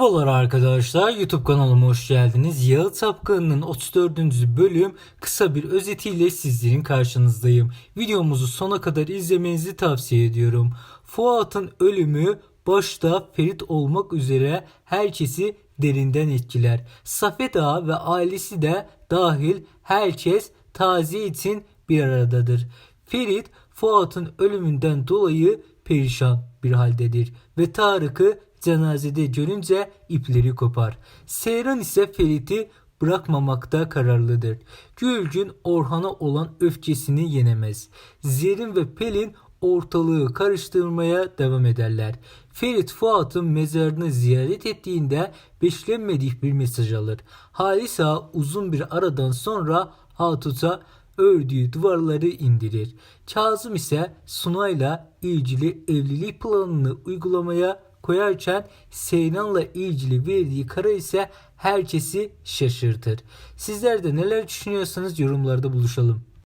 Merhabalar arkadaşlar YouTube kanalıma hoş geldiniz. Yalı Tapkanı'nın 34. bölüm kısa bir özetiyle sizlerin karşınızdayım. Videomuzu sona kadar izlemenizi tavsiye ediyorum. Fuat'ın ölümü başta Ferit olmak üzere herkesi derinden etkiler. Safet Ağa ve ailesi de dahil herkes taziye için bir aradadır. Ferit Fuat'ın ölümünden dolayı perişan bir haldedir ve Tarık'ı cenazede görünce ipleri kopar. Seyran ise Ferit'i bırakmamakta kararlıdır. Gülgün Orhan'a olan öfkesini yenemez. Zerrin ve Pelin ortalığı karıştırmaya devam ederler. Ferit Fuat'ın mezarını ziyaret ettiğinde beklenmedik bir mesaj alır. Halis Ağa uzun bir aradan sonra Hatut'a ördüğü duvarları indirir. Kazım ise Sunay'la ilgili evlilik planını uygulamaya koyarken Seyran'la ilgili verdiği karar ise herkesi şaşırtır. Sizler de neler düşünüyorsanız yorumlarda buluşalım.